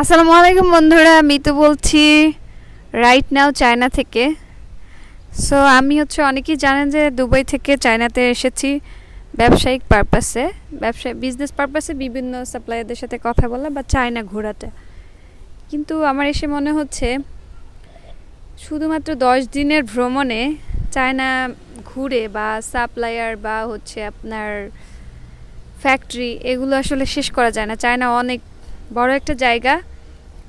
আসসালামু আলাইকুম বন্ধুরা, আমি তো বলছি রাইট নাও চায়না থেকে। সো আমি হচ্ছে অনেকেই জানেন যে দুবাই থেকে চায়নাতে এসেছি ব্যবসায়িক পারপাসে ব্যবসা বিজনেস পারপাসে বিভিন্ন সাপ্লায়ারদের সাথে কথা বলা বা চায়না ঘোরাতে কিন্তু আমার এসে মনে হচ্ছে শুধুমাত্র দশ দিনের ভ্রমণে চায়না ঘুরে বা সাপ্লায়ার বা হচ্ছে আপনার ফ্যাক্টরি এগুলো আসলে শেষ করা যায় না। চায়না অনেক বড় একটা জায়গা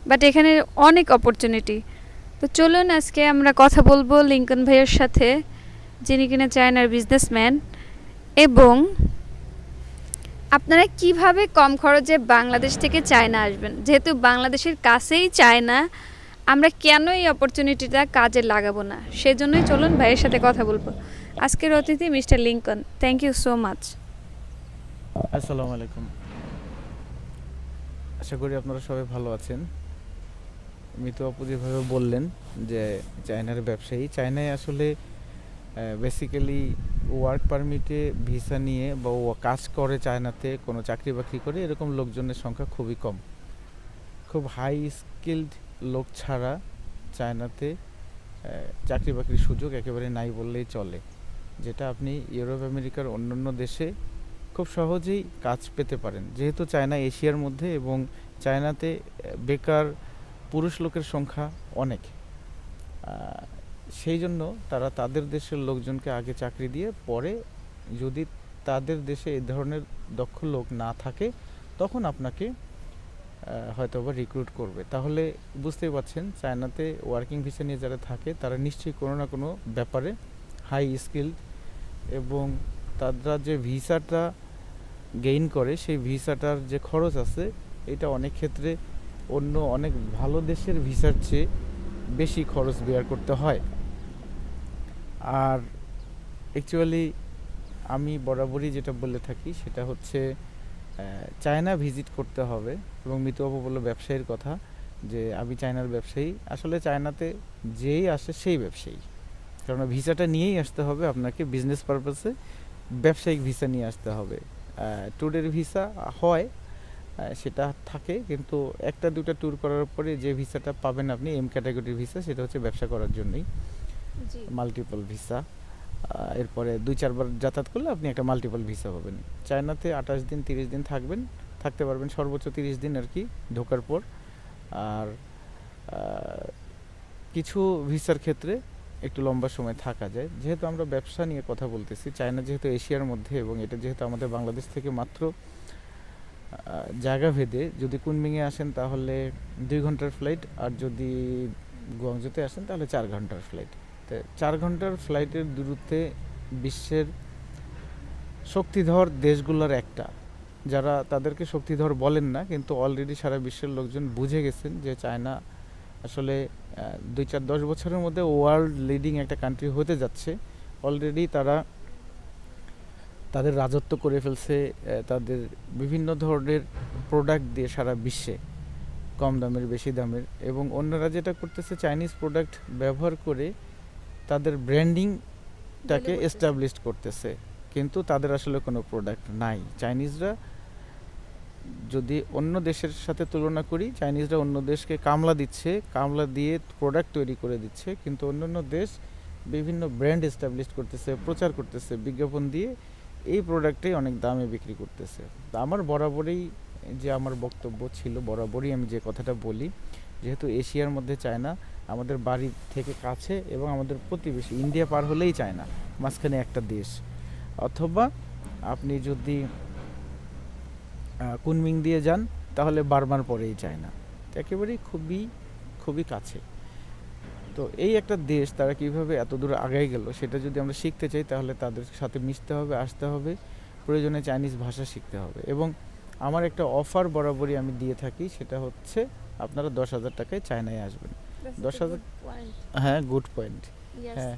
বাট এখানে অনেক অপরচুনিটি তো চলুন আজকে আমরা কথা বলব লিঙ্কন ভাইয়ের সাথে, যিনি কিনা চায়নার বিজনেসম্যান এবং আপনারা কীভাবে কম খরচে বাংলাদেশ থেকে চায়না আসবেন? যেহেতু বাংলাদেশের কাছেই চায়না আমরা কেন এই অপরচুনিটিটা কাজে লাগাবো না? সেজন্যই চলুন ভাইয়ের সাথে কথা বলব। আজকের অতিথি mister Lincoln. Thank you so much আসসালামু আলাইকুম। আশা করি আপনারা সবাই ভালো আছেন। মিতু আপু যেভাবে বললেন যে চায়নার ব্যবসায়ী, চায়নায় আসলে বেসিক্যালি ওয়ার্ক পারমিটে ভিসা নিয়ে বা কাজ করে চায়নাতে, কোনো চাকরি বাকরি করে, এরকম লোকজনের সংখ্যা খুবই কম। খুব হাই স্কিলড লোক ছাড়া চায়নাতে চাকরি বাকরির সুযোগ একেবারে নাই বললেই চলে। যেটা আপনি ইউরোপ, আমেরিকার অন্যান্য দেশে খুব সহজেই কাজ পেতে পারেন। যেহেতু চায়না এশিয়ার মধ্যে এবং চায়নাতে বেকার পুরুষ লোকের সংখ্যা অনেক সেই জন্য তারা তাদের দেশের লোকজনকে আগে চাকরি দিয়ে পরে যদি তাদের দেশে এ ধরনের দক্ষ লোক না থাকে, তখন আপনাকে হয়তো বা রিক্রুট করবে। তাহলে বুঝতেই পারছেন, চায়নাতে ওয়ার্কিং ভিসা নিয়ে যারা থাকে, তারা নিশ্চয়ই কোনো না কোনো ব্যাপারে হাই স্কিল এবং তারা যে ভিসাটা গেইন করে, সেই ভিসাটার যে খরচ আছে, এটা অনেক ক্ষেত্রে অন্য অনেক ভালো দেশের ভিসার চেয়ে বেশি খরচ বেয়ার করতে হয়। আর অ্যাকচুয়ালি আমি বরাবরই যেটা বলে থাকি, সেটা হচ্ছে চায়না ভিজিট করতে হবে এবং মিতুবাবু বলল ব্যবসায়ীর কথা যে, আমি চায়নার ব্যবসায়ী। আসলে চায়নাতে যেই আসে সেই ব্যবসায়ী। কারণ ভিসাটা নিয়েই আসতে হবে, আপনাকে বিজনেস পারপাসে ব্যবসায়িক ভিসা নিয়ে আসতে হবে। ট্যুরের ভিসা হয় সেটা থাকে কিন্তু একটা দুটো ট্যুর করার পরে যে ভিসাটা পাবেন আপনি এম ক্যাটাগরির ভিসা সেটা হচ্ছে ব্যবসা করার জন্যই। মাল্টিপল ভিসা এরপরে দুই চারবার যাতায়াত করলে আপনি একটা মাল্টিপল ভিসা পাবেন। চায়নাতে আঠাশ দিন তিরিশ দিন থাকবেন থাকতে পারবেন সর্বোচ্চ তিরিশ দিন আর কি ঢোকার পর। আর কিছু ভিসার ক্ষেত্রে একটু লম্বা সময় থাকা যায়। যেহেতু আমরা ব্যবসা নিয়ে কথা বলতেছি, চায়না যেহেতু এশিয়ার মধ্যে এবং এটা যেহেতু আমাদের বাংলাদেশ থেকে মাত্র জায়গা ভেদে যদি কুনমিংয়ে আসেন তাহলে দুই ঘণ্টার ফ্লাইট আর যদি গুয়াংজুতে আসেন তাহলে চার ঘণ্টার ফ্লাইট তো চার ঘণ্টার ফ্লাইটের দূরত্বে বিশ্বের শক্তিধর দেশগুলোর একটা। যারা তাদেরকে শক্তিধর বলেন না, কিন্তু অলরেডি সারা বিশ্বের লোকজন বুঝে গেছেন যে চায়না আসলে দুই চার দশ বছরের মধ্যে ওয়ার্ল্ড লিডিং একটা কান্ট্রি হতে যাচ্ছে। অলরেডি তারা তাদের রাজত্ব করে ফেলছে তাদের বিভিন্ন ধরনের প্রোডাক্ট দিয়ে সারা বিশ্বে কম দামের বেশি দামের এবং অন্যরা যেটা করতেছে চাইনিজ প্রোডাক্ট ব্যবহার করে তাদের ব্র্যান্ডিংটাকে। এস্টাবলিশ করতেছে। কিন্তু তাদের আসলে কোনো প্রোডাক্ট নাই। চাইনিজরা যদি অন্য দেশের সাথে তুলনা করি চাইনিজরা অন্য দেশকে কামলা দিচ্ছে, কামলা দিয়ে প্রোডাক্ট তৈরি করে দিচ্ছে, কিন্তু অন্যান্য দেশ বিভিন্ন ব্র্যান্ড এস্টাবলিশ করতেছে, প্রচার করতেছে, বিজ্ঞাপন দিয়ে এই প্রোডাক্টটাই অনেক দামে বিক্রি করতেছে। তা আমার বরাবরই যে আমার বক্তব্য ছিল, বরাবরই আমি যে কথাটা বলি, যেহেতু এশিয়ার মধ্যে চায়না আমাদের বাড়ি থেকে কাছে এবং আমাদের প্রতিবেশী ইন্ডিয়া পার হলেই চায়না মাঝখানে একটা দেশ। অথবা আপনি যদি কুনমিং দিয়ে যান তাহলে বারবার পরেই চায়না। তো একেবারেই খুবই খুবই কাছে। তো এই একটা দেশ তারা কীভাবে এত দূর আগায় গেল সেটা যদি আমরা শিখতে চাই তাহলে তাদের সাথে মিশতে হবে আসতে হবে। প্রয়োজনে চাইনিজ ভাষা শিখতে হবে। এবং আমার একটা অফার বরাবরই আমি দিয়ে থাকি সেটা হচ্ছে আপনারা দশ হাজার টাকায় চায়নায় আসবেন। দশ হাজার- হ্যাঁ গুড পয়েন্ট হ্যাঁ।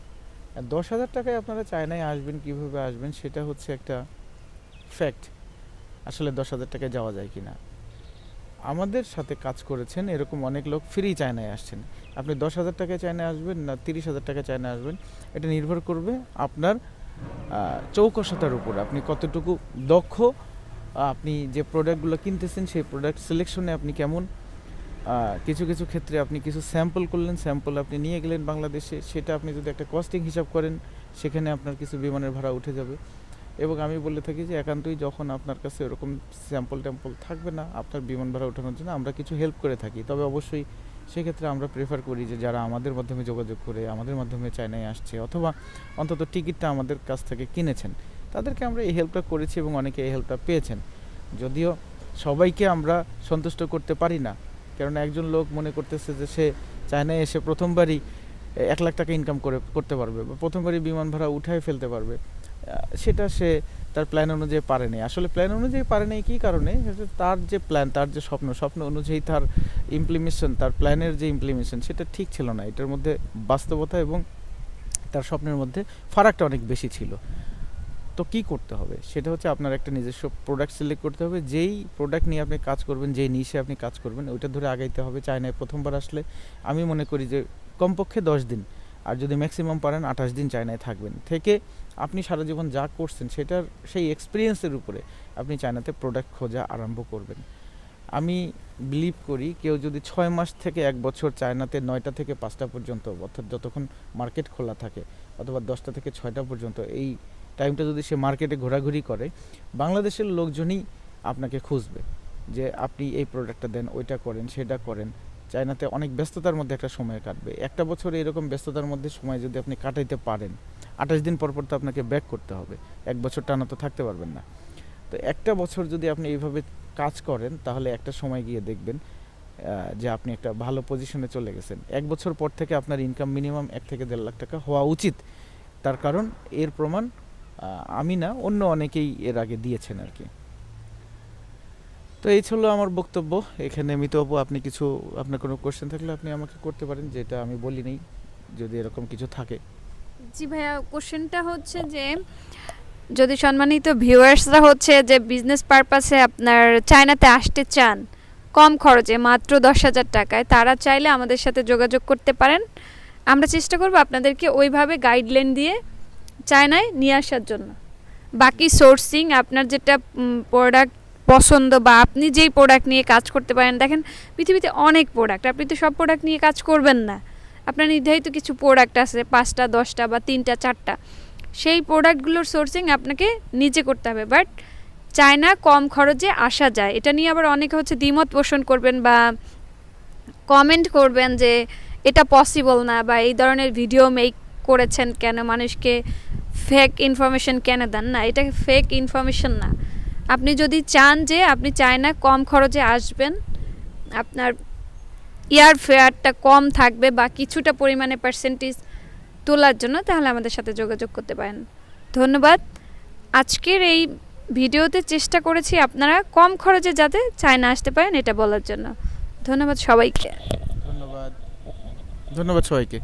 দশ হাজার টাকায় আপনারা চায়নায় আসবেন কীভাবে আসবেন সেটা হচ্ছে একটা ফ্যাক্ট আসলে দশ হাজার টাকায় যাওয়া যায় কি না আমাদের সাথে কাজ করেছেন এরকম অনেক লোক ফ্রি চায়নায় আসছেন। আপনি দশ হাজার টাকায় চায়নায় আসবেন না তিরিশ হাজার টাকায় চায়নায় আসবেন, এটা নির্ভর করবে আপনার চৌকসতার উপর। আপনি কতটুকু দক্ষ, আপনি যে প্রোডাক্টগুলো কিনতেছেন সেই প্রোডাক্ট সিলেকশনে আপনি কেমন কিছু কিছু ক্ষেত্রে আপনি কিছু স্যাম্পল করলেন স্যাম্পল আপনি নিয়ে গেলেন বাংলাদেশে, সেটা আপনি যদি একটা কস্টিং হিসাব করেন, সেখানে আপনার কিছু বিমানের ভাড়া উঠে যাবে। এবং আমি বলে থাকি যে একান্তই যখন আপনার কাছে এরকম স্যাম্পল ট্যাম্পল থাকবে না, আপনার বিমান ভাড়া ওঠানোর জন্য আমরা কিছু হেল্প করে থাকি। তবে অবশ্যই সেক্ষেত্রে আমরা প্রেফার করি যে যারা আমাদের মাধ্যমে যোগাযোগ করে, আমাদের মাধ্যমে চায়নায় আসছে অথবা অন্তত টিকিটটা আমাদের কাছ থেকে কিনেছেন, তাদেরকে আমরা এই হেল্পটা করেছি এবং অনেকে এই হেল্পটা পেয়েছেন। যদিও সবাইকে আমরা সন্তুষ্ট করতে পারি না, কেননা একজন লোক মনে করতেছে যে সে চায়নায় এসে প্রথমবারই এক লাখ টাকা ইনকাম করে, করতে পারবে বা প্রথমবারই বিমান ভাড়া উঠায় ফেলতে পারবে। সেটা সে তার প্ল্যান অনুযায়ী পারে পারেনি আসলে প্ল্যান অনুযায়ী পারে পারেনি কী কারণে? তার যে প্ল্যান তার যে স্বপ্ন স্বপ্ন অনুযায়ী তার ইমপ্লিমেশন তার প্ল্যানের যে ইমপ্লিমেশন সেটা ঠিক ছিল না। এটার মধ্যে বাস্তবতা এবং তার স্বপ্নের মধ্যে ফারাকটা অনেক বেশি ছিল। তো কি করতে হবে? সেটা হচ্ছে আপনার একটা নিজস্ব প্রোডাক্ট সিলেক্ট করতে হবে। যেই প্রোডাক্ট নিয়ে আপনি কাজ করবেন, যেই নিশে আপনি কাজ করবেন, ওইটা ধরে আগাইতে হবে। চায়নায় প্রথমবার আসলে আমি মনে করি যে কমপক্ষে দশ দিন। আর যদি ম্যাক্সিমাম পারেন আঠাশ দিন চায়নায় থাকবেন। থেকে আপনি সারা জীবন যা করছেন সেটার সেই এক্সপিরিয়েন্সের উপরে আপনি চায়নাতে প্রোডাক্ট খোঁজা আরম্ভ করবেন। আমি বিলিভ করি কেউ যদি ছয় মাস থেকে এক বছর চায়নাতে নয়টা থেকে পাঁচটা পর্যন্ত অর্থাৎ যতক্ষণ মার্কেট খোলা থাকে অথবা দশটা থেকে ছয়টা পর্যন্ত এই টাইমটা যদি সে মার্কেটে ঘোরাঘুরি করে, বাংলাদেশের লোকজনই আপনাকে খুঁজবে যে আপনি এই প্রোডাক্টটা দেন, ওইটা করেন, সেটা করেন। চায়নাতে অনেক ব্যস্ততার মধ্যে একটা সময় কাটবে। একটা বছর এরকম ব্যস্ততার মধ্যে সময় যদি আপনি কাটাইতে পারেন, আঠাশ দিন পর পর তো আপনাকে ব্যাক করতে হবে। এক বছর টানা তো থাকতে পারবেন না। তো একটা বছর যদি আপনি এইভাবে কাজ করেন, তাহলে একটা সময় গিয়ে দেখবেন যে আপনি একটা ভালো পজিশনে চলে গেছেন। এক বছর পর থেকে আপনার ইনকাম মিনিমাম এক থেকে দেড় লাখ টাকা হওয়া উচিত। তার কারণ এর প্রমাণ আমি না, অন্য অনেকেই এর আগে দিয়েছেন আর কি। তো এই ছিল আমার বক্তব্য। এখানে মিতু আপু, আপনি কিছু, আপনার কোনো কোশ্চেন থাকলে আপনি আমাকে করতে পারেন, যেটা আমি বলি বলিনি যদি এরকম কিছু থাকে। জি ভাইয়া কোশ্চেনটা হচ্ছে যে, যদি সম্মানিত ভিউয়ার্সরা হচ্ছে যে বিজনেস পারপাসে আপনার চায়নাতে আসতে চান, কম খরচে, মাত্র দশ হাজার টাকায়, তারা চাইলে আমাদের সাথে যোগাযোগ করতে পারেন। আমরা চেষ্টা করব আপনাদেরকে ওইভাবে গাইডলাইন দিয়ে চায়নায় নিয়ে আসার জন্য। বাকি সোর্সিং আপনার যেটা প্রোডাক্ট পছন্দ বা আপনি যেই প্রোডাক্ট নিয়ে কাজ করতে পারেন, দেখেন পৃথিবীতে অনেক প্রোডাক্ট আপনি তো সব প্রোডাক্ট নিয়ে কাজ করবেন না। আপনার নির্ধারিত কিছু প্রোডাক্ট আছে, পাঁচটা, দশটা বা তিনটা, চারটা। সেই প্রোডাক্টগুলোর সোর্সিং আপনাকে নিজে করতে হবে বাট চায়না কম খরচে আসা যায়। এটা নিয়ে আবার অনেকে হচ্ছে দ্বিমত পোষণ করবেন বা কমেন্ট করবেন যে এটা পসিবল না বা এই ধরনের ভিডিও মেক করেছেন কেন? মানুষকে ফেক ইনফরমেশন কেন দেন না? এটা ফেক ইনফরমেশন না। আপনি যদি চান যে আপনি চায়না কম খরচে আসবেন, আপনার ইয়ার ফেয়ারটা কম থাকবে বা কিছুটা পরিমাণে পার্সেন্টেজ তোলার জন্য, তাহলে আমাদের সাথে যোগাযোগ করতে পারেন। ধন্যবাদ। আজকের এই ভিডিওতে চেষ্টা করেছি আপনারা কম খরচে যাতে চায়না আসতে পারেন, এটা বলার জন্য। ধন্যবাদ সবাইকে। ধন্যবাদ। ধন্যবাদ সবাইকে।